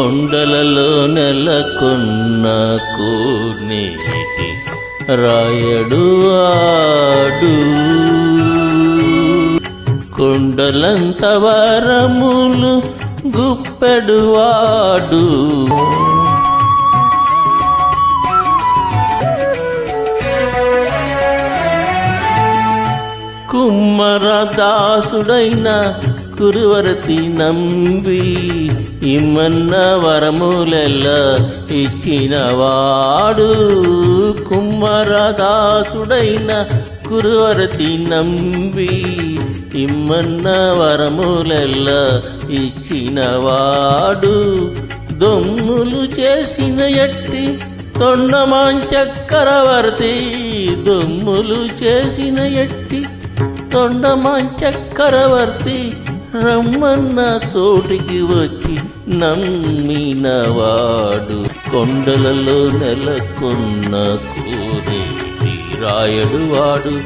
కొండలలో నెలకొన్న కోనేటి రాయడు ఆడు. కొండలంత వరములు గుప్పెడు వాడు. కుమ్మరదాసుడైన కురువరతి నంబి ఇమ్మన్న వరములెల్ల ఇచ్చినవాడు కుమ్మరదాసుడైన కురువరతి నంబి ఇమ్మన్న వరములెల్ల ఇచ్చినవాడు దొమ్ములు చేసిన ఎట్టి తొండమాంచక్కరవర్తి దొమ్ములు చేసిన ఎట్టి తొండమాంచక్కరవర్తి రమ్మన్న చోటికి వచ్చి నమ్మినవాడు. కొండలలో నెలకొన్న కోరేటి రాయడు వాడు.